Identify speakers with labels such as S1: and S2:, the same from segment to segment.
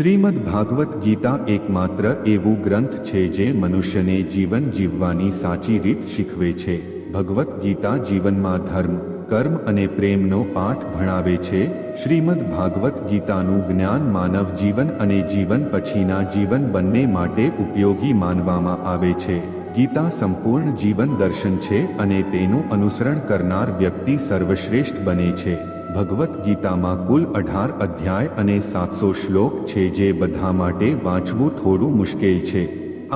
S1: શ્રીમદ ભાગવત ગીતા એકમાત્ર એવું ગ્રંથ છે જે મનુષ્યને જીવન જીવવાની સાચી રીત શીખવે છે. ભગવત ગીતા જીવનમાં ધર્મ, કર્મ અને પ્રેમનો પાઠ ભણાવે છે. શ્રીમદ ભાગવત ગીતાનું જ્ઞાન માનવ જીવન અને જીવન પછીના જીવન બંને માટે ઉપયોગી માનવામાં આવે છે. ગીતા સંપૂર્ણ જીવન દર્શન છે અને તેનું અનુસરણ કરનાર વ્યક્તિ સર્વશ્રેષ્ઠ બને છે. ભગવદ્ ગીતામાં કુલ અઢાર અધ્યાય અને સાતસો શ્લોક છે જે બધા માટે વાંચવું થોડું મુશ્કેલ છે.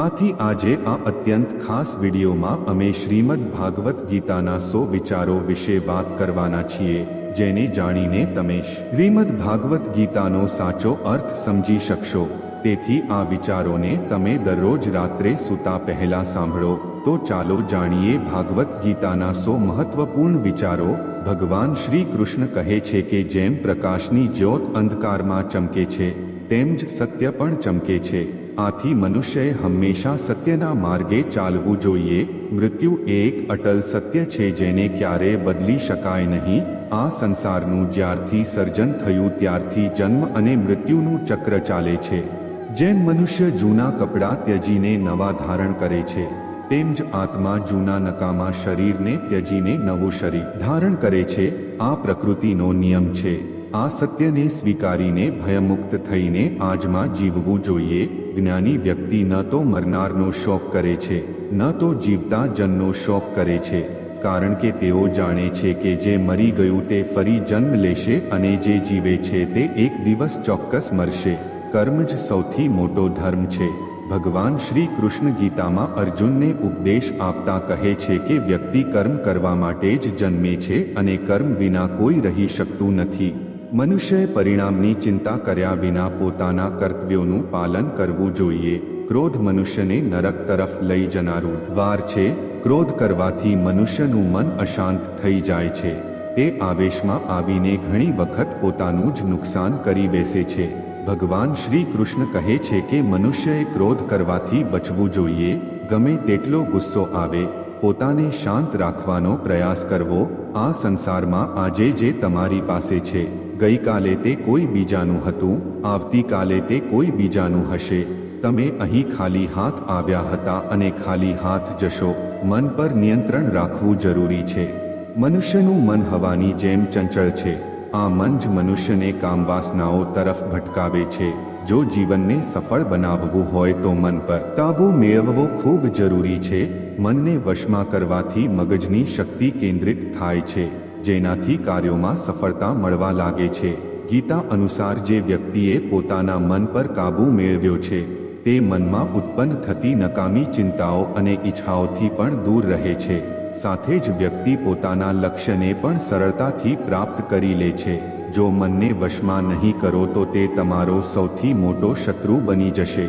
S1: આથી આજે આ અત્યંત ખાસ વિડીયોમાં અમે શ્રીમદ ભાગવત ગીતાના સો વિચારો વિશે વાત કરવાના છીએ, જેને જાણીને તમે શ્રીમદ ભાગવત ગીતાનો સાચો અર્થ સમજી શકશો. તેથી આ વિચારોને તમે દરરોજ રાત્રે સૂતા પહેલા સાંભળો. તો ચાલો જાણીએ ભાગવત ગીતાના સો મહત્વપૂર્ણ વિચારો ભગવાન શ્રી કૃષ્ણ કહે છે કે જેમ પ્રકાશની જ્યોત અંધકારમાં ચમકે છે, તેમ જ સત્ય પણ ચમકે છે. આથી મનુષ્યએ હંમેશા સત્યના માર્ગે ચાલવું જોઈએ. મૃત્યુ એક અટલ સત્ય છે જેને ક્યારેય બદલી શકાય નહીં. આ સંસારનું જ્યારથી સર્જન થયું ત્યારથી જન્મ અને મૃત્યુનું ચક્ર ચાલે છે. જેમ મનુષ્ય જૂના કપડાં ત્યજીને નવા ધારણ કરે છે તેમ જ આત્મા જૂના નકામા શરીરને ત્યજીને નવું શરીર ધારણ કરે છે. આ પ્રકૃતિનો નિયમ છે. આ સત્યને સ્વીકારીને ભયમુક્ત થઈને આજમાં જીવવું જોઈએ. જ્ઞાની વ્યક્તિ ન તો મરનારનો શોક કરે છે. ન તો જીવતા જનનો શોક કરે છે. કારણ કે તેઓ જાણે છે કે જે મરી ગયું તે ફરી જન્મ લેશે અને જે જીવે છે તે એક દિવસ ચોક્કસ મરશે. કર્મ જ સૌથી મોટો ધર્મ છે. ભગવાન શ્રી કૃષ્ણ ગીતામાં અર્જુનને ઉપદેશ આપતા કહે છે કે વ્યક્તિ કર્મ કરવા માટે જ જન્મે છે અને કર્મ વિના કોઈ રહી શકતું નથી. મનુષ્યએ પરિણામની ચિંતા કર્યા વિના પોતાના કર્તવ્યોનું પાલન કરવું જોઈએ. ક્રોધ મનુષ્યને નરક તરફ લઈ જનારું દ્વાર છે. ક્રોધ કરવાથી મનુષ્યનું મન અશાંત થઈ જાય છે. તે આવેશમાં આવીને ઘણી વખત પોતાનું જ નુકસાન કરી બેસે છે. ભગવાન શ્રી કૃષ્ણ કહે છે કે મનુષ્યએ ક્રોધ કરવાથી બચવું જોઈએ. ગમે તેટલો ગુસ્સો આવે, પોતાને શાંત રાખવાનો પ્રયાસ કરવો આ સંસારમાં આજે જે તમારી પાસે છે. ગઈકાલે તે કોઈ બીજાનું હતું, આવતીકાલે તે કોઈ બીજાનું હશે. તમે અહીં ખાલી હાથ આવ્યા હતા અને ખાલી હાથ જશો. મન પર નિયંત્રણ રાખવું જરૂરી છે. મનુષ્યનું મન હવાની જેમ ચંચળ છે. આ મન જ મનુષ્યને કામવાસનાઓ તરફ ભટકાવે છે. જો જીવનને સફળ બનાવવું હોય તો મન પર કાબુ મેળવવો ખૂબ જરૂરી છે. મનને વશમાં કરવાથી મગજની શક્તિ કેન્દ્રિત થાય છે, જેનાથી કાર્યોમાં સફળતા મળવા લાગે છે. ગીતા અનુસાર જે વ્યક્તિએ પોતાના મન પર કાબુ મેળવ્યો છે, તે મનમાં ઉત્પન્ન થતી નકામી ચિંતાઓ અને ઈચ્છાઓથી પણ દૂર રહે છે. સાથે જ વ્યક્તિ પોતાના લક્ષ્યને પણ સરળતાથી પ્રાપ્ત કરી લે છે. જો મનને વશમાં નહીં કરો તો તે તમારો સૌથી મોટો શત્રુ બની જશે.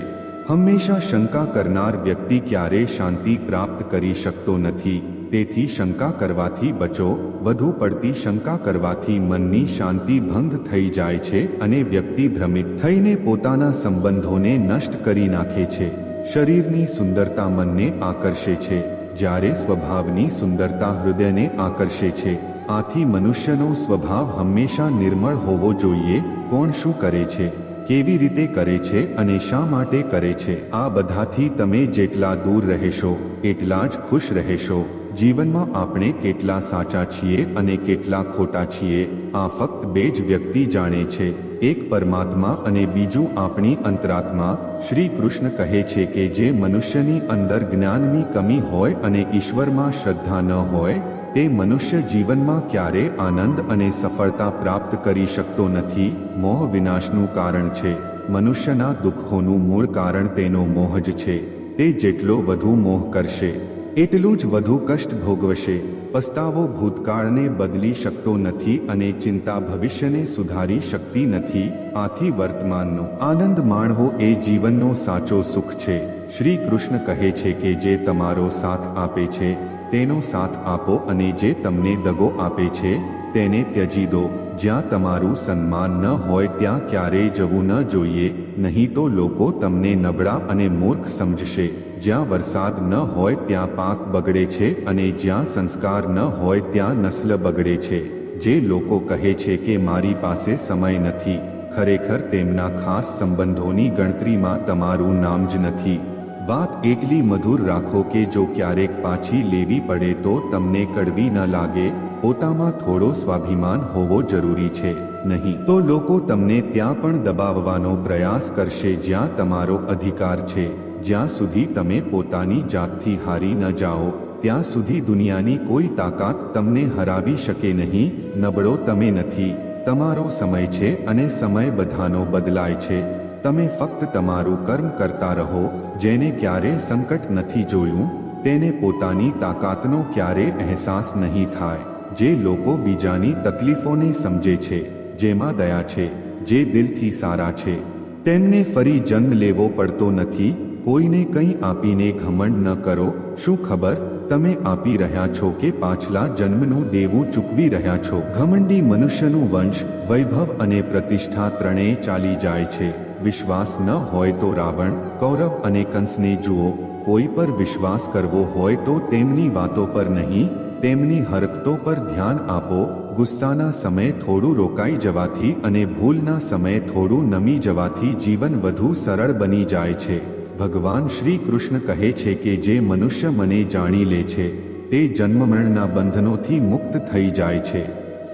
S1: હંમેશા શંકા કરનાર વ્યક્તિ ક્યારેય શાંતિ પ્રાપ્ત કરી શકતો નથી. તેથી શંકા કરવાથી બચો, વધુ પડતી શંકા કરવાથી મનની શાંતિ ભંગ થઈ જાય છે અને વ્યક્તિ ભ્રમિત થઈને પોતાના સંબંધોને નષ્ટ કરી નાખે છે. શરીરની સુંદરતા મનને આકર્ષે છે. જ્યારે સ્વભાવની સુંદરતા હૃદયને આકર્ષે છે, આથી મનુષ્યનો સ્વભાવ હંમેશા નિર્મળ હોવો જોઈએ, કોણ શું કરે છે, કેવી રીતે કરે છે અને શા માટે કરે છે, આ બધાથી તમે જેટલા દૂર રહેશો, એટલા જ ખુશ રહેશો. જીવનમાં આપણે કેટલા સાચા છીએ અને કેટલા ખોટા છીએ, આ ફક્ત બે જ વ્યક્તિ જાણે છે. એક પરમાત્મા અને બીજું આપણી અંતરાત્મા, શ્રી કૃષ્ણ કહે છે કે જે મનુષ્યની અંદર જ્ઞાનની કમી હોય અને ઈશ્વરમાં શ્રદ્ધા ન હોય, તે મનુષ્ય જીવનમાં ક્યારે આનંદ અને સફળતા પ્રાપ્ત કરી શકતો નથી, મોહ વિનાશનું કારણ છે. મનુષ્યના દુઃખોનું મૂળ કારણ તેનો મોહ જ છે. તે જેટલો વધુ મોહ કરશે, એટલું જ વધુ કષ્ટ ભોગવશે. પસ્તાવો ભૂતકાળને બદલી શકતો નથી અને ચિંતા ભવિષ્યને સુધારી શકતી નથી. આથી વર્તમાનનો આનંદ માણવો એ જીવનનો સાચો સુખ છે. શ્રી કૃષ્ણ કહે છે કે જે તમારો સાથ આપે છે, તેનો સાથ આપો અને જે તમને દગો આપે છે, તેને ત્યજી દો. જ્યાં તમારું સન્માન ન હોય ત્યાં ક્યારેય જવું ન જોઈએ. નહીં તો લોકો તમને નબળા અને મૂર્ખ સમજશે. જ્યાં વરસાદ ન હોય ત્યાં પાક બગડે છે અને જ્યાં સંસ્કાર ન હોય ત્યાં નસ્લ બગડે છે. જે લોકો કહે છે કે મારી પાસે સમય નથી, ખરેખર તેમના ખાસ સંબંધોની ગણતરીમાં તમારું નામ જ નથી. વાત એટલી મધુર રાખો કે જો ક્યારેક પાછી લેવી પડે તો તમને કડવી ન લાગે. પોતામાં થોડો સ્વાભિમાન હોવો જરૂરી છે, નહીં. તો લોકો તમને ત્યાં પણ દબાવવાનો પ્રયાસ કરશે જ્યાં તમારો અધિકાર છે. જ્યાં સુધી તમે પોતાની જાતથી હારી ન જાઓ, ત્યાં સુધી દુનિયાની કોઈ તાકાત તમને હરાવી શકે નહીં. નબળો તમે નથી. તમારો સમય છે અને સમય બધાનો બદલાય છે. તમે ફક્ત તમારું કર્મ કરતા રહો, જેને ક્યારે સંકટ નથી જોયું, તેને પોતાની તાકાતનો ક્યારે અહેસાસ નહીં થાય. જે લોકો બીજાની તકલીફોને સમજે છે, જેમાં દયા છે, જે દિલથી સારા છે. તેમને ફરી જન્મ લેવો પડતો નથી, કોઈને કંઈ આપીને ઘમંડ ન કરો. શું ખબર? તમે આપી રહ્યા છો કે પાછલા જન્મનું દેવું ચૂકવી રહ્યા છો. ઘમંડી મનુષ્યનું વંશ, વૈભવ અને પ્રતિષ્ઠા ત્રણેય ચાલી જાય છે. વિશ્વાસ ન હોય તો રાવણ, કૌરવ અને કંસને જુઓ. કોઈ પર વિશ્વાસ કરવો હોય તો તેમની વાતો પર નહીં. તેમની હરકતો પર ધ્યાન આપો, ગુસ્સાના સમયે થોડું રોકાઈ જવાથી અને ભૂલના સમયે થોડું નમી જવાથી જીવન વધુ સરળ બની જાય છે. ભગવાન શ્રી કૃષ્ણ કહે છે કે જે મનુષ્ય મને જાણી લે છે, તે જન્મમરણના બંધનોથી મુક્ત થઈ જાય છે.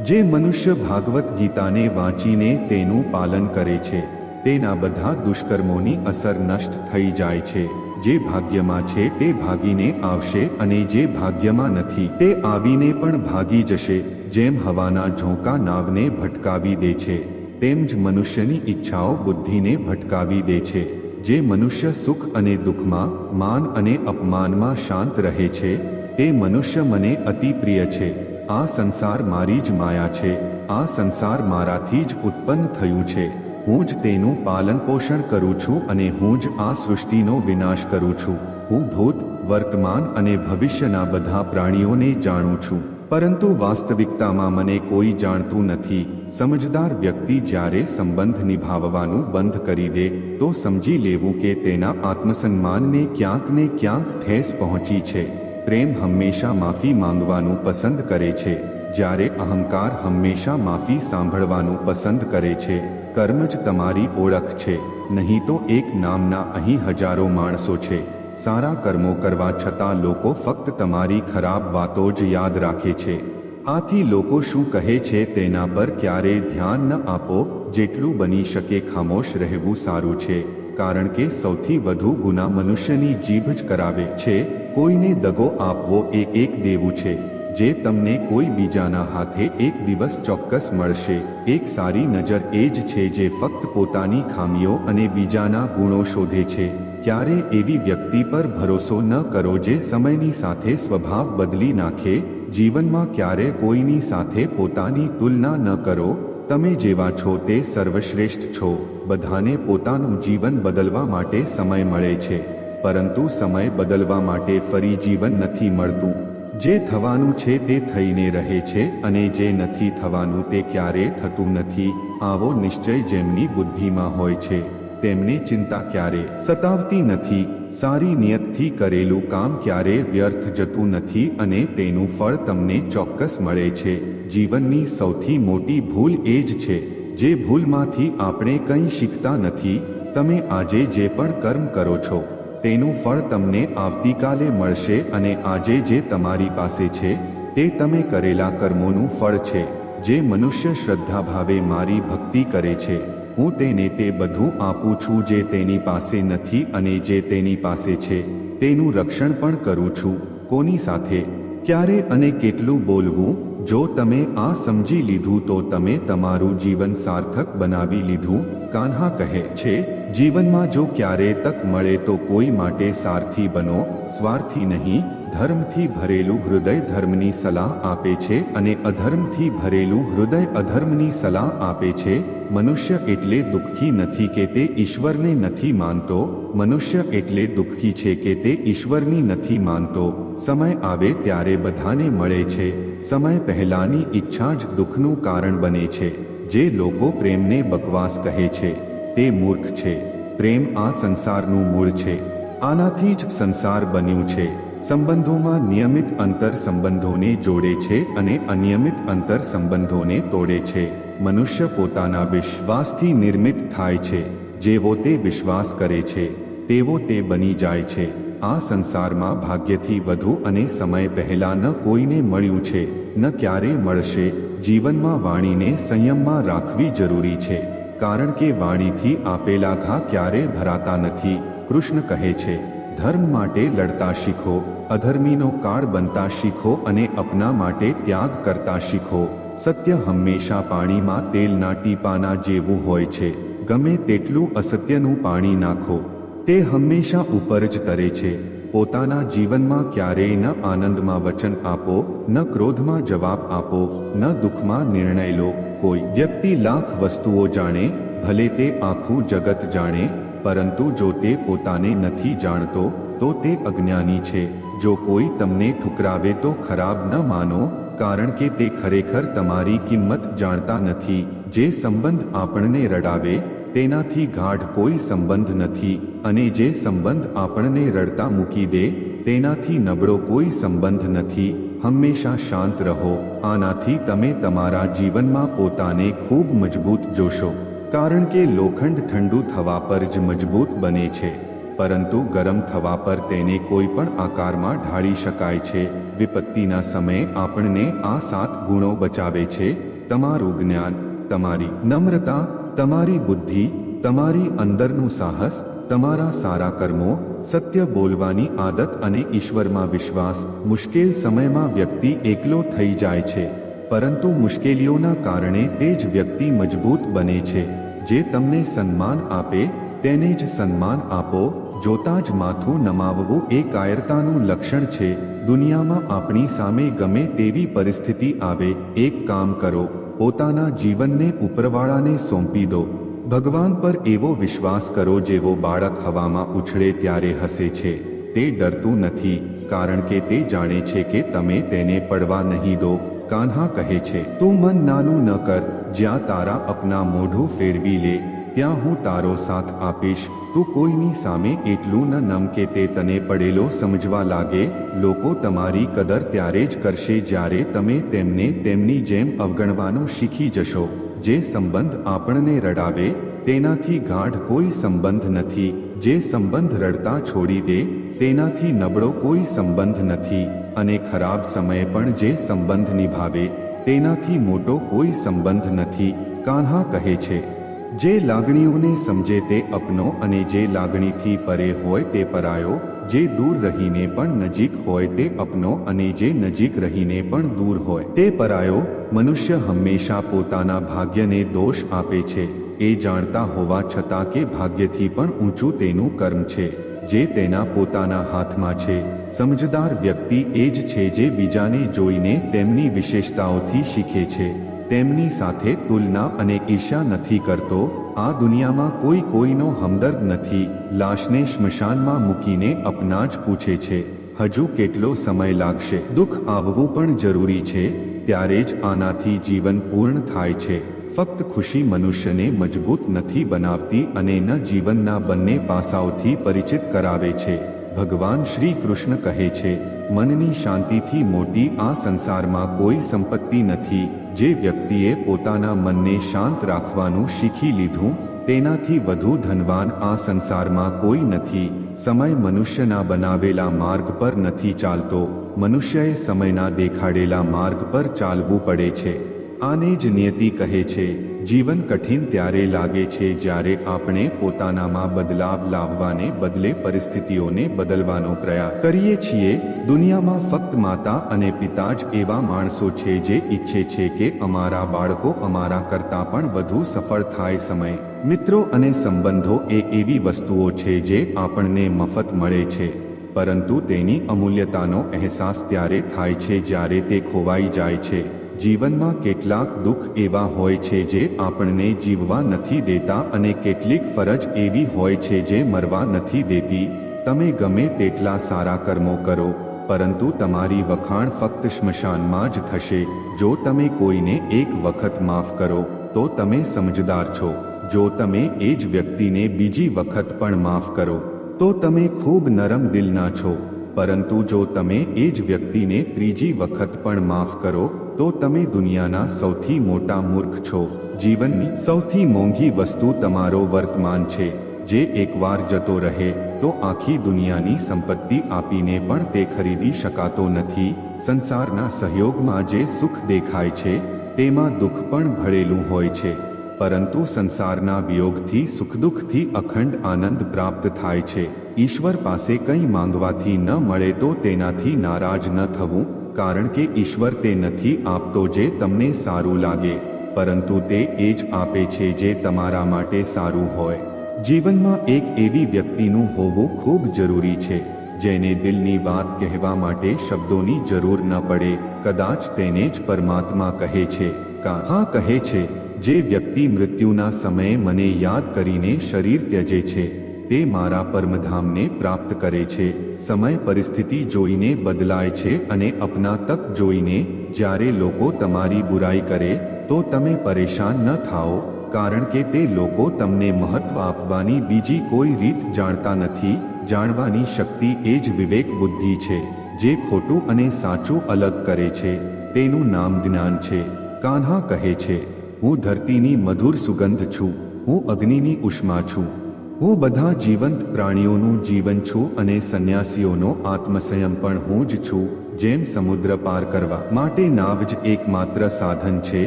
S1: જે મનુષ્ય ભાગવત ગીતાને વાંચીને તેનું પાલન કરે છે, તેના બધા દુષ્કર્મોની અસર નષ્ટ થઈ જાય છે. જે ભાગ્યમાં છે તે ભાગીને આવશે અને જે ભાગ્યમાં નથી તે આવીને પણ ભાગી જશે, જેમ હવાના ઝોંકા નાવને ભટકાવી દે છે, તેમ જ મનુષ્યની ઈચ્છાઓ બુદ્ધિને ભટકાવી દે છે, જે મનુષ્ય સુખ અને દુઃખમાં, માન અને અપમાનમાં શાંત રહે છે, તે મનુષ્ય મને અતિ પ્રિય છે, આ સંસાર મારી જ માયા છે, આ સંસાર મારાથી જ ઉત્પન્ન થયું છે. હું જ તેનું પાલન પોષણ કરું છું અને હું જ આ સૃષ્ટિનો વિનાશ કરું છું. હું ભૂત, વર્તમાન અને ભવિષ્યના બધા પ્રાણીઓને જાણું છું. પરંતુ વાસ્તવિકતામાં મને કોઈ જાણતું નથી. સમજદાર વ્યક્તિ જ્યારે સંબંધ નિભાવવાનું બંધ કરી દે, તો સમજી લેવું કે તેના આત્મસન્માનને ક્યાંક ને ક્યાંક ઠેસ પહોંચી છે. પ્રેમ હંમેશા માફી માંગવાનું પસંદ કરે છે. જ્યારે અહંકાર હંમેશા માફી સાંભળવાનું પસંદ કરે છે કર્મ જ તમારી ઓળખ છે. નહીં તો એક નામના અહીં હજારો માણસો છે. સારા કર્મો કરવા છતાં લોકો ફક્ત તમારી ખરાબ વાતો જ યાદ રાખે છે. આથી લોકો શું કહે છે તેના પર ક્યારેય ધ્યાન ન આપો. જેટલું બની શકે ખામોશ રહેવું સારું છે. કારણ કે સૌથી વધુ ગુના મનુષ્યની જીભ જ કરાવે છે. કોઈને દગો આપવો એ એક દેવું છે. જે તમને કોઈ બીજાના હાથે એક દિવસ ચોક્કસ મળશે. એક સારી નજર એ જ છે જે ફક્ત પોતાની ખામીઓ અને બીજાના ગુણો શોધે છે. ક્યારે એવી વ્યક્તિ પર ભરોસો ન કરો જે સમયની સાથે સ્વભાવ બદલી નાખે? જીવનમાં ક્યારે કોઈની સાથે પોતાની તુલના ન કરો? તમે જેવા છો તે સર્વશ્રેષ્ઠ છો. બધાને પોતાનું જીવન બદલવા માટે સમય મળે છે. પરંતુ સમય બદલવા માટે ફરી જીવન નથી મળતું. જે થવાનું છે તે થઈને રહે છે અને જે નથી થવાનું તે ક્યારે થતું નથી, આવો નિશ્ચય જેમની બુદ્ધિમાં હોય છે, તેમને ચિંતા ક્યારે સતાવતી નથી, સારી નિયતથી કરેલું કામ ક્યારે વ્યર્થ જતું નથી અને તેનું ફળ તમને ચોક્કસ મળે છે. જીવનની સૌથી મોટી ભૂલ એ જ છે, જે ભૂલમાંથી આપણે કંઈ શીખતા નથી, તમે આજે જે પણ કર્મ કરો છો તેનું ફળ તમને આવતીકાલે મળશે અને આજે જે તમારી પાસે છે, તે તમે કરેલા કર્મોનું ફળ છે, જે મનુષ્ય શ્રદ્ધાભાવે મારી ભક્તિ કરે છે. હું તેને તે બધું આપું છું જે તેની પાસે નથી અને જે તેની પાસે છે. તેનું રક્ષણ પણ કરું છું. કોની સાથે, ક્યારે અને કેટલું બોલવું? જો તમે આ સમજી લીધું તો તમે તમારું જીવન સાર્થક બનાવી લીધું, કાન્હા કહે છે, જીવનમાં જો ક્યારે તક મળે તો કોઈ માટે સારથી બનો, સ્વાર્થી નહીં ધર્મથી ભરેલું હૃદય ધર્મની સલાહ આપે છે અને અધર્મથી ભરેલું હૃદય અધર્મની સલાહ આપે છે. મનુષ્ય એટલે દુઃખી નથી કે તે ઈશ્વરને નથી માનતો. મનુષ્ય એટલે દુઃખી છે કે તે ઈશ્વરની નથી માનતો. સમય આવે ત્યારે બધાને મળે છે. સમય પહેલાની ઈચ્છા જ દુઃખનું કારણ બને છે. જે લોકો પ્રેમને બકવાસ કહે છે, તે મૂર્ખ છે. પ્રેમ આ સંસારનું મૂળ છે. આનાથી જ સંસાર બન્યું છે. સંબંધોમાં નિયમિત અંતર સંબંધોને જોડે છે અને અનિયમિત અંતર સંબંધોને તોડે છે. મનુષ્ય પોતાના વિશ્વાસથી નિર્મિત થાય છે. જેવો તે વિશ્વાસ કરે છે, તેવો તે બની જાય છે. આ સંસારમાં ભાગ્યથી વધુ અને સમય પહેલા ન કોઈને મળ્યું છે, ન ક્યારે મળશે. જીવનમાં વાણીને સંયમમાં રાખવી જરૂરી છે, કારણ કે વાણીથી આપેલા ઘા ક્યારે ભરાતા નથી. કૃષ્ણ કહે છે ધર્મ માટે લડતા શીખો, અધર્મીનો કાળ બનતા શીખો અને અપના માટે ત્યાગ કરતા શીખો. સત્ય હંમેશા પાણીમાં તેલના ટીપાના જેવું હોય છે. ગમે તેટલું અસત્યનું પાણી નાખો. તે હંમેશા ઉપર જ તરે છે. પોતાના જીવનમાં ક્યારેય ન આનંદમાં વચન આપો, ન ક્રોધમાં જવાબ આપો, ન દુઃખમાં નિર્ણય લો. કોઈ વ્યક્તિ લાખ વસ્તુઓ જાણે, ભલે તે આખું જગત જાણે પરંતુ જો તે પોતાને નથી જાણતો, તો તે અજ્ઞાની છે. જો કોઈ તમને ઠુકરાવે તો ખરાબ ન માનો, કારણ કે તે ખરેખર તમારી કિંમત જાણતા નથી. જે સંબંધ આપણને રડાવે, તેનાથી ગાઢ કોઈ સંબંધ નથી. અને જે સંબંધ આપણને રડતા મૂકી દે, તેનાથી નબળો કોઈ સંબંધ નથી. હંમેશા શાંત રહો. આનાથી તમે તમારા જીવનમાં પોતાને ખૂબ મજબૂત જોશો. કારણ કે લોખંડ ઠંડુ થવા પર જ મજબૂત બને છે, પરંતુ ગરમ થવા પર તેને કોઈ પણ આકારમાં ઢાળી શકાય છે. વિપત્તિના સમયે આપણને આ સાત ગુણો બચાવે છે. તમારું જ્ઞાન, તમારી નમ્રતા, તમારી બુદ્ધિ, તમારી અંદરનું સાહસ, તમારા સારા કર્મો, સત્ય બોલવાની આદત અને ઈશ્વરમાં વિશ્વાસ મુશ્કેલ સમયમાં વ્યક્તિ એકલો થઈ જાય છે. પરંતુ મુશ્કેલીઓના કારણે તે જ વ્યક્તિ મજબૂત બને છે. જે તમને સન્માન આપે, તેને જ સન્માન આપો, જોતા જ માથું નમાવવું એ કાયરતાનું લક્ષણ છે. દુનિયામાં આપણી સામે ગમે તેવી પરિસ્થિતિ આવે, એક કામ કરો, પોતાના જીવનને ઉપરવાળાને સોંપી દો. ભગવાન પર એવો વિશ્વાસ કરો જેવો બાળક હવામાં ઉછળે ત્યારે હસે છે. તે ડરતું નથી, કારણ કે તે જાણે છે કે તમે તેને પડવા નહીં દો, કાન્હા કહે છે. તું મન નાનું ન કર જ્યાં તારા અપના મોઢું ફેરવી લે, ત્યાં હું તારો સાથ આપીશ. તું કોઈની સામે એટલું ન નમ કે તે તને પડેલો સમજવા લાગે. લોકો તમારી કદર ત્યારે જ કરશે જ્યારે તમે તેમને તેમની જેમ અવગણવાનું શીખી જશો. જે સંબંધ આપણને રડાવે, તેનાથી ગાઢ કોઈ સંબંધ નથી. જે સંબંધ રડતા છોડી દે, તેનાથી નબળો કોઈ સંબંધ નથી. અને ખરાબ સમયે પણ જે સંબંધ નિભાવે તેનાથી મોટો કોઈ સંબંધ નથી, કાન્હા કહે છે. જે લાગણીઓને સમજે તે અપનો અને જે લાગણીથી પરે હોય તે પરાયો, જે દૂર રહીને પણ નજીક હોય તે અપનો અને જે નજીક રહીને પણ દૂર હોય તે પરાયો, મનુષ્ય હંમેશા પોતાના ભાગ્યને દોષ આપે છે. એ જાણતા હોવા છતાં કે ભાગ્યથી પણ ઊંચું તેનું કર્મ છે, જે તેના પોતાના હાથમાં છે. સમજદાર વ્યક્તિ એ જ છે જે બીજાને જોઈને તેમની વિશેષતાઓથી શીખે છે. તેમની સાથે તુલના અને ઈર્ષા નથી કરતો. આ દુનિયામાં કોઈ કોઈનો હમદર્દ નથી. લાશને સ્મશાનમાં મૂકીને અપના જ પૂછે છે, હજુ કેટલો સમય લાગશે? દુઃખ આવવું પણ જરૂરી છે. ત્યારે જ આનાથી જીવન પૂર્ણ થાય છે. ફક્ત ખુશી મનુષ્યને મજબૂત નથી બનાવતી અને ન જીવનના બંને પાસાઓથી પરિચિત કરાવે છે. ભગવાન શ્રી કૃષ્ણ કહે છે, મનની શાંતિથી મોટી આ સંસારમાં કોઈ સંપત્તિ નથી. જે વ્યક્તિએ પોતાના મનને શાંત રાખવાનું શીખી લીધું, તેનાથી વધુ ધનવાન આ સંસારમાં કોઈ નથી. સમય મનુષ્યના બનાવેલા માર્ગ પર નથી ચાલતો. મનુષ્યએ સમયના દેખાડેલા માર્ગ પર ચાલવું પડે છે. આને જ નિયતિ કહે છે. જીવન કઠિન ત્યારે લાગે છે જ્યારે આપણે પોતાનામાં બદલાવ લાવવાને બદલે પરિસ્થિતિઓને બદલવાનો પ્રયાસ કરીએ છીએ. દુનિયામાં ફક્ત માતા અને પિતા જ એવા માણસો છે જે ઈચ્છે છે કે અમારા બાળકો અમારા કરતાં પણ વધુ સફળ થાય સમય. મિત્રો અને સંબંધો એ એવી વસ્તુઓ છે જે આપણને મફત મળે છે, પરંતુ તેની અમૂલ્યતાનો અહેસાસ ત્યારે થાય છે જ્યારે તે ખોવાઈ જાય છે. જીવનમાં કેટલાક દુઃખ એવા હોય છે જે આપણને જીવવા નથી દેતા અને કેટલીક ફરજ એવી હોય છે જે મરવા નથી દેતી. તમે ગમે તેટલા સારા કર્મો કરો, પરંતુ તમારી વખાણ ફક્ત સ્મશાનમાં જ થશે. જો તમે કોઈને એક વખત માફ કરો, તો તમે સમજદાર છો. જો તમે એ જ વ્યક્તિને બીજી વખત પણ માફ કરો, તો તમે ખૂબ નરમ દિલના છો. પરંતુ જો તમે એ જ વ્યક્તિને ત્રીજી વખત પણ માફ કરો તો તમે દુનિયાના સૌથી મોટા મૂર્ખ છો. જીવનની સૌથી મોંઘી વસ્તુ તમારો વર્તમાન છે. જે એકવાર જતો રહે, તો આખી દુનિયાની સંપત્તિ આપીને પણ તે ખરીદી શકાતો નથી. સંસારના સહયોગમાં જે સુખ દેખાય છે, તેમાં દુઃખ પણ ભળેલું હોય છે. પરંતુ સંસારના વિયોગથી, સુખદુઃખથી અખંડ આનંદ પ્રાપ્ત થાય છે. ઈશ્વર પાસે કંઈ માંગવાથી ન મળે તો તેનાથી નારાજ ન થવું. કારણ કે ઈશ્વર તે નથી આપતો જે તમને સારું લાગે, પરંતુ તે એ જ આપે છે જે તમારા માટે સારું હોય. જીવનમાં એક એવી વ્યક્તિનું હોવું ખૂબ જરૂરી છે, જેને દિલની વાત કહેવા માટે શબ્દોની જરૂર ન પડે, કદાચ તેને જ પરમાત્મા કહે છે. હા, કહે છે, જે વ્યક્તિ મૃત્યુના સમયે મને યાદ કરીને શરીર ત્યજે છે. તે મારા પરમધામને પ્રાપ્ત કરે છે. સમય પરિસ્થિતિ જોઈને બદલાય છે અને અપના તક જોઈને જ્યારે લોકો તમારી બુરાઈ કરે, તો તમે પરેશાન ન થાઓ, કારણ કે તે લોકો તમને મહત્વ આપવાની બીજી કોઈ રીત જાણતા નથી. જાણવાની શક્તિ એ જ વિવેક બુદ્ધિ છે, જે ખોટું અને સાચું અલગ કરે છે. તેનું નામ જ્ઞાન છે. કાન્હા કહે છે, હું ધરતીની મધુર સુગંધ છું. હું અગ્નિની ઉષ્મા છું. હું બધા જીવંત પ્રાણીઓનું જીવન છું અને સંન્યાસીઓનો આત્મસંયમ પણ હું જ છું, જેમ સમુદ્ર પાર કરવા માટે નાવ જ એકમાત્ર સાધન છે,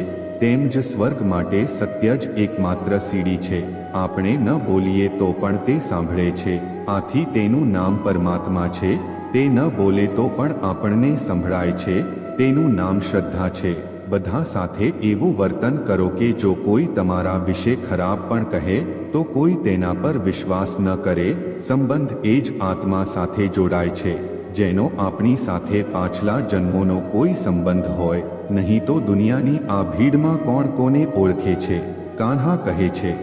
S1: તેમ જ સ્વર્ગ માટે સત્ય જ એકમાત્ર સીડી છે. આપણે ન બોલીએ તો પણ તે સાંભળે છે, આથી તેનું નામ પરમાત્મા છે, તે ન બોલે તો પણ આપણને સંભળાય છે, તેનું નામ શ્રદ્ધા છે. બધા સાથે એવું વર્તન કરો કે જો કોઈ તમારા વિશે ખરાબ પણ કહે, તો કોઈ તેના પર વિશ્વાસ ન કરે, સંબંધ એ જ આત્મા સાથે જોડાય છે, જેનો આપણી સાથે પાછલા જન્મોનો કોઈ સંબંધ હોય, નહીં તો દુનિયાની આ ભીડમાં કોણ કોને ઓળખે છે, કાન્હા કહે છે,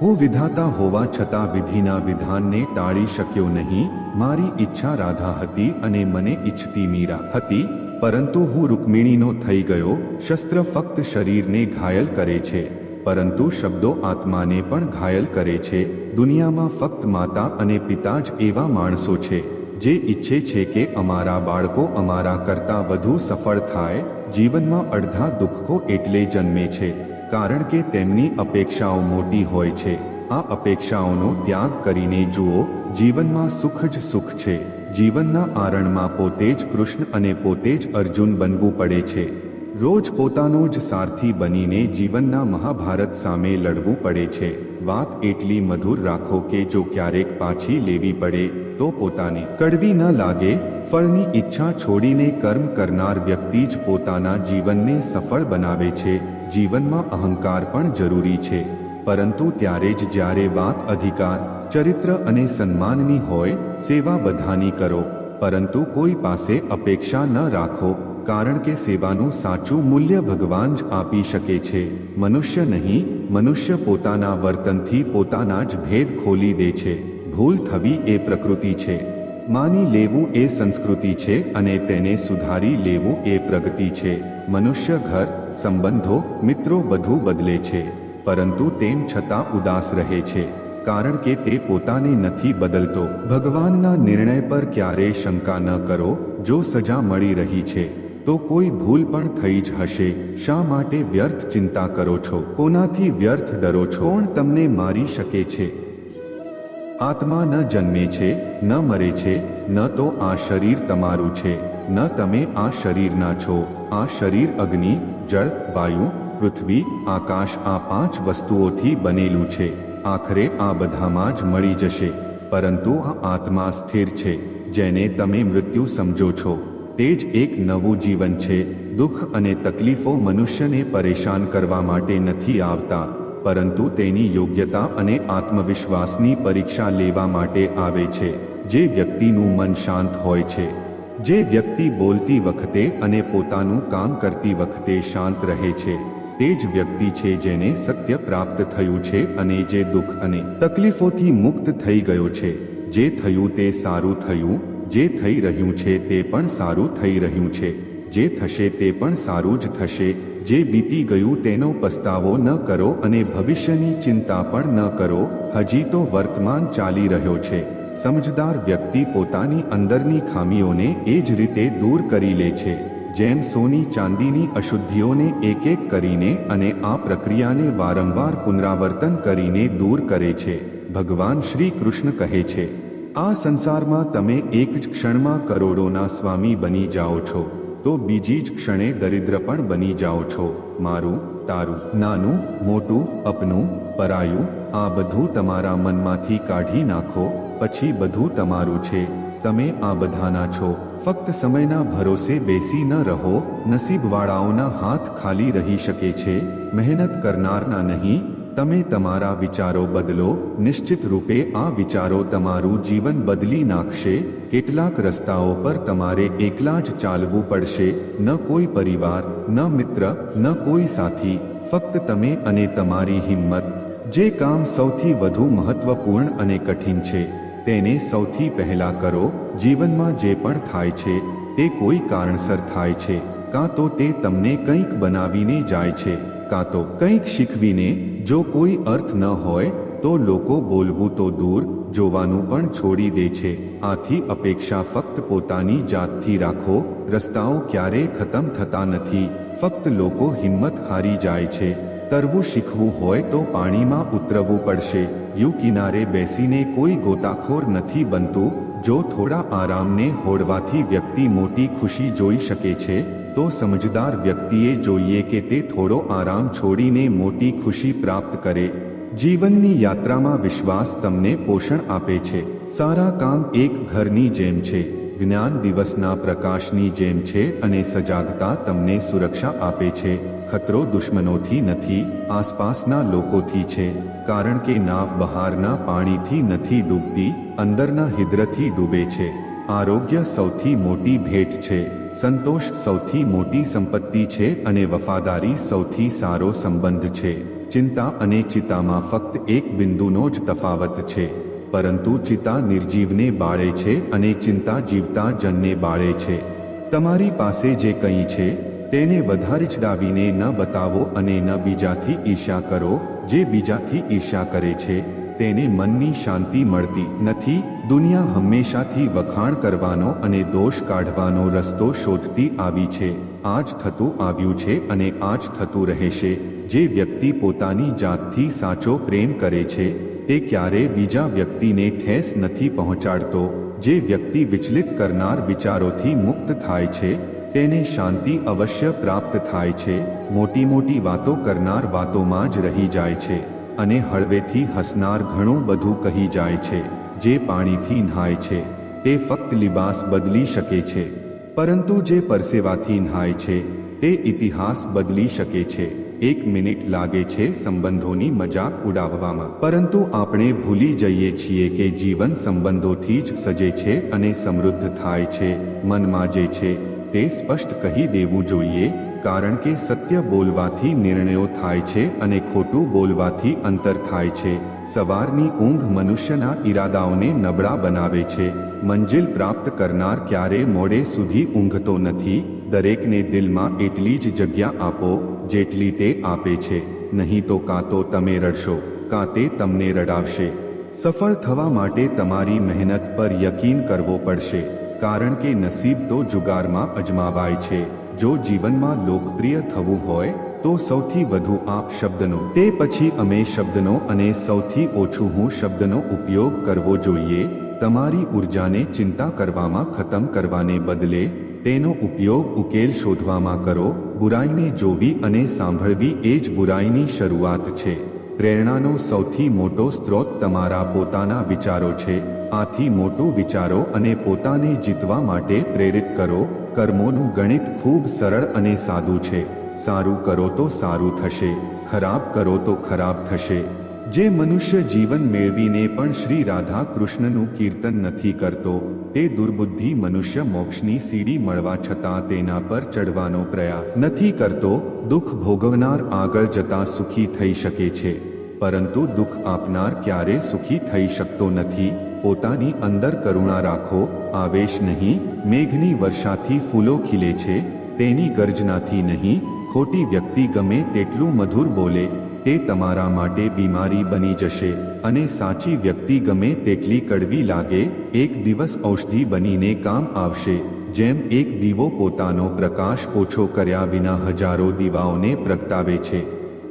S1: હું વિધાતા હોવા છતાં વિધિના વિધાનને ટાળી શક્યો નહીં, મારી ઈચ્છા રાધા હતી અને મને ઈચ્છતી મીરા હતી પરંતુ હું રૂકમિણીનો થઈ ગયો, શસ્ત્ર ફક્ત શરીરને ઘાયલ કરે છે, પરંતુ શબ્દો આત્માને પણ ઘાયલ કરે છે. દુનિયામાં ફક્ત માતા અને પિતા જ એવા માણસો છે, જે ઈચ્છે છે કે અમારા બાળકો અમારા કરતાં વધુ સફળ થાય, જીવનમાં અડધા દુઃખો એટલે જન્મે છે, કારણ કે તેમની અપેક્ષાઓ મોટી હોય છે. આ અપેક્ષાઓનો ત્યાગ કરીને જુઓ, જીવનમાં સુખ જ સુખ છે. જીવનના આરણમાં પોતે જ કૃષ્ણ અને પોતે જ અર્જુન બનવું પડે છે. રોજ પોતાનો જ સારથી બનીને જીવનના મહાભારત સામે લડવું પડે છે. વાત એટલી મધુર રાખો કે જો ક્યારેક પાછી લેવી પડે, તો પોતાને. કડવી ન લાગે, ફળની ઈચ્છા છોડીને કર્મ કરનાર વ્યક્તિ જ પોતાના જીવનને સફળ બનાવે છે. જીવનમાં અહંકાર પણ જરૂરી છે. પરંતુ ત્યારે જ જ્યારે વાત અધિકાર ચરિત્ર અને સન્માનની હોય, સેવા બધાની કરો. પરંતુ કોઈ પાસે અપેક્ષા ન રાખો, કારણ કે સેવાનું સાચું મૂલ્ય ભગવાન જ આપી શકે છે. મનુષ્ય નહીં, મનુષ્ય પોતાના વર્તનથી પોતાના જ ભેદ ખોલી દે છે. ભૂલ થવી એ પ્રકૃતિ છે. માની લેવું એ સંસ્કૃતિ છે અને તેને સુધારી લેવું એ પ્રગતિ છે. મનુષ્ય ઘર, સંબંધો, મિત્રો બધું બદલે છે. પરંતુ તેમ છતાં ઉદાસ રહે છે. કારણ કે તે પોતાને નથી બદલતો. ભગવાનના નિર્ણય પર ક્યારેય શંકા ન કરો. જો સજા મળી રહી છે, તો કોઈ ભૂલ પણ થઈ જ હશે. શા માટે વ્યર્થ ચિંતા કરો છો? કોનાથી વ્યર્થ ડરો છો? કોણ તમને મારી શકે છે? આત્મા ન જન્મે છે, ન મરે છે, ન તો આ શરીર તમારું છે. ન તમે આ શરીરના છો. આ શરીર અગ્નિ, જળ, વાયુ, પૃથ્વી, આકાશ આ પાંચ વસ્તુઓથી બનેલું છે. આખરે આ બધામાં જ મળી જશે. પરંતુ આ આત્મા સ્થિર છે, જેને તમે મૃત્યુ સમજો છો. તે જ એક નવું જીવન છે. દુઃખ અને તકલીફો મનુષ્યને પરેશાન કરવા માટે નથી આવતા, પરંતુ તેની યોગ્યતા અને આત્મવિશ્વાસની પરીક્ષા લેવા માટે આવે છે. જે વ્યક્તિનું મન શાંત હોય છે. જે વ્યક્તિ બોલતી વખતે અને પોતાનું કામ કરતી વખતે શાંત રહે છે. તે જ વ્યક્તિ છે જેને સત્ય પ્રાપ્ત થયું છે અને જે દુઃખ અને તકલીફોથી મુક્ત થઈ ગયો છે. જે થયું તે સારું થયું, જે થઈ રહ્યું છે તે પણ સારું થઈ રહ્યું છે. જે થશે તે પણ સારું જ થશે. જે બીતી ગયું તેનો પસ્તાવો ન કરો અને ભવિષ્યની ચિંતા પણ ન કરો. હજી તો વર્તમાન ચાલી રહ્યો છે. સમજદાર વ્યક્તિ પોતાની અંદરની ખામીઓને એ જ રીતે દૂર કરી લે છે. જેમ સોની ચાંદીની અશુદ્ધિઓને એક એક કરીને અને આ પ્રક્રિયાને વારંવાર પુનરાવર્તન કરીને દૂર કરે છે, ભગવાન શ્રી કૃષ્ણ કહે છે, આ સંસારમાં તમે એક જ ક્ષણમાં કરોડોના સ્વામી બની જાઓ છો, તો બીજી જ ક્ષણે દરિદ્ર પણ બની જાઓ છો, મારું, તારું, નાનું, મોટું, અપનું, પરાયું, આ બધું તમારા મનમાંથી કાઢી નાખો, પછી બધું તમારું છે, તમે આ બધાના છો ફક્ત સમયના ભરોસે બેસી ન રહો, નસીબવાળાઓના હાથ ખાલી રહી શકે છે, મહેનત કરનારના નહીં, તમે તમારા વિચારો બદલો, નિશ્ચિત રૂપે આ વિચારો તમારું જીવન બદલી નાખશે, કેટલાક રસ્તાઓ પર તમારે એકલા જ ચાલવું પડશે, ન કોઈ પરિવાર, ન મિત્ર, ન કોઈ સાથી, ફક્ત તમે અને તમારી હિંમત, જે કામ સૌથી વધુ મહત્વપૂર્ણ અને કઠિન છે, તેને સૌથી પહેલા કરો જીવનમાં જે પણ થાય છે, તે કોઈ કારણસર થાય છે, કાં તો તે તમને કંઈક બનાવીને જાય છે, કાં તો કંઈક શીખવીને, જો કોઈ અર્થ ન હોય, તો લોકો બોલવું તો દૂર, જોવાનું પણ છોડી દે છે, આથી અપેક્ષા ફક્ત પોતાની જાતથી રાખો, રસ્તાઓ ક્યારેય ખતમ થતા નથી, ફક્ત લોકો હિંમત હારી જાય છે તરવું શીખવું હોય તો પાણીમાં ઉતરવું પડશે, યુ કિનારે બેસીને કોઈ ગોતાખોર નથી બનતું જો થોડા આરામને હોડવાથી વ્યક્તિ મોટી ખુશી જોઈ શકે છે, તો સમજદાર વ્યક્તિએ જોઈએ કે તે થોડો આરામ છોડીને મોટી ખુશી પ્રાપ્ત કરે. જીવનની યાત્રામાં વિશ્વાસ તમને પોષણ આપે છે. સારા કામ એક ઘરની જેમ છે, જ્ઞાન દિવસના પ્રકાશની જેમ છે અને સજાગતા તમને સુરક્ષા આપે છે. ખતરો દુશ્મનોથી નથી, આસપાસના લોકોથી છે, કારણ કે નાવ બહારના પાણીથી નથી ડૂબતી, અંદરના હિદ્રથી ડૂબે છે. આરોગ્ય સૌથી મોટી ભેટ છે, સંતોષ સૌથી મોટી સંપત્તિ છે અને વફાદારી સૌથી સારો સંબંધ છે. ચિંતા અને ચિતામાં ફક્ત એક બિંદુનો જ તફાવત છે. પરંતુ ચિતા નિર્જીવને બાળે છે અને ચિંતા જીવતા જનને બાળે છે. તમારી પાસે જે કંઈ છે તેને વધારે ચડાવીને ન બતાવો અને ન બીજાથી ઈર્ષા કરો. જે બીજાથી ઈર્ષા કરે છે, તેને મનની શાંતિ મળતી નથી. દુનિયા હંમેશાથી વખાણ કરવાનો અને દોષ કાઢવાનો રસ્તો શોધતી આવી છે. આજ થતું આવ્યું છે અને આજ થતું રહેશે. જે વ્યક્તિ પોતાની જાતથી સાચો પ્રેમ કરે છે, તે ક્યારે બીજા વ્યક્તિને ઠેસ નથી પહોંચાડતો. જે વ્યક્તિ વિચલિત કરનાર વિચારોથી મુક્ત થાય છે તેને શાંતિ અવશ્ય પ્રાપ્ત થાય છે. મોટી મોટી વાતો કરનાર વાતોમાં જ રહી જાય છે અને હળવેથી હસનાર ઘણું બધું કહી જાય છે, જે પાણીથી નહાય છે. તે ફક્ત લિબાસ બદલી શકે છે. પરંતુ જે પરસેવાથી નહાય છે, તે ઇતિહાસ બદલી શકે છે. એક મિનિટ લાગે છે સંબંધોની મજાક ઉડાવવામાં. પરંતુ આપણે ભૂલી જઈએ છીએ કે જીવન સંબંધોથી જ સજે છે અને સમૃદ્ધ થાય છે, મનમાં જે છે. તે સ્પષ્ટ કહી દેવું જોઈએ, કારણ કે સત્ય બોલવાથી નિર્ણયો થાય છે અને ખોટું બોલવાથી અંતર થાય છે. સવારની ઊંઘ મનુષ્યના ઈરાદાઓને નબળા બનાવે છે. મંજિલ પ્રાપ્ત કરનાર ક્યારે મોડે સુધી ઊંઘતો નથી. દરેકને દિલમાં એટલી જ જગ્યા આપો, જેટલી તે આપે છે. નહીં તો કાં તો તમે રડશો, કાં તે તમને રડાવશે. સફળ થવા માટે તમારી મહેનત પર યકીન કરવો પડશે. કારણ કે નસીબ તો જુગારમાં અજમાવાય છે. જો જીવનમાં લોકપ્રિય થવું હોય, તો સૌથી વધુ આપ શબ્દનો. તે પછી અમે શબ્દનો અને સૌથી ઓછું હું શબ્દનો ઉપયોગ કરવો જોઈએ. તમારી ઉર્જાને ચિંતા કરવામાં ખતમ કરવાને બદલે, તેનો ઉપયોગ ઉકેલ શોધવામાં કરો. બુરાઈને જોવી અને સાંભળવી એ જ બુરાઈની શરૂઆત છે. પ્રેરણાનો સૌથી મોટો સ્ત્રોત તમારા પોતાના વિચારો છે. આથી મોટું વિચારો અને પોતાને જીતવા માટે પ્રેરિત કરો. કર્મોનું ગણિત ખૂબ સરળ અને સાદું છે. સારું કરો તો સારું થશે. ખરાબ કરો તો ખરાબ થશે. જે મનુષ્ય જીવન મેળવીને પણ શ્રી રાધા કૃષ્ણનું કીર્તન નથી કરતો, તે દુર્બુદ્ધિ મનુષ્ય મોક્ષની સીડી મળવા છતાં તેના પર ચડવાનો પ્રયાસ નથી કરતો. દુઃખ ભોગવનાર આગળ જતા સુખી થઈ શકે છે. પરંતુ દુઃખ આપનાર ક્યારે સુખી થઈ શકતો નથી? પોતાની અંદર કરુણા રાખો, આવેશ નહીં, મેઘની વર્ષાથી ફૂલો ખીલે છે, તેની ગર્જનાથી નહીં, ખોટી વ્યક્તિ ગમે તેટલું મધુર બોલે, તે તમારા માટે બીમારી બની જશે, અને સાચી વ્યક્તિ ગમે તેટલી કડવી લાગે, એક દિવસ ઔષધિ બનીને કામ આવશે, જેમ એક દીવો પોતાનો પ્રકાશ ઓછો કર્યા વિના હજારો દીવાઓને પ્રગટાવે છે.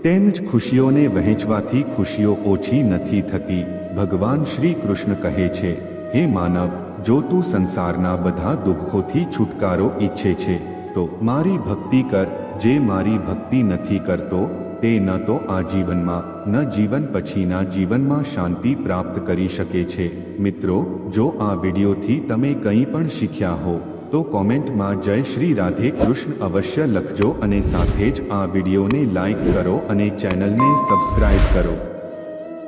S1: તેમ જ ખુશીઓને વહેંચવાથી ખુશીઓ ઓછી નથી થતી. ભગવાન શ્રી કૃષ્ણ કહે છે, હે માનવ, જો તું સંસારના બધા દુઃખોથી છુટકારો ઈચ્છે છે, તો મારી ભક્તિ કર, જે મારી ભક્તિ નથી કરતો, તે ન તો આ જીવનમાં, ન જીવન પછીના જીવનમાં શાંતિ પ્રાપ્ત કરી શકે છે. મિત્રો, જો આ વિડીયોથી તમે કંઈ પણ શીખ્યા હો, તો કોમેન્ટમાં જય શ્રી રાધે કૃષ્ણ અવશ્ય લખજો અને સાથે જ આ વિડીયોને લાઈક કરો અને ચેનલને સબસ્ક્રાઈબ કરો.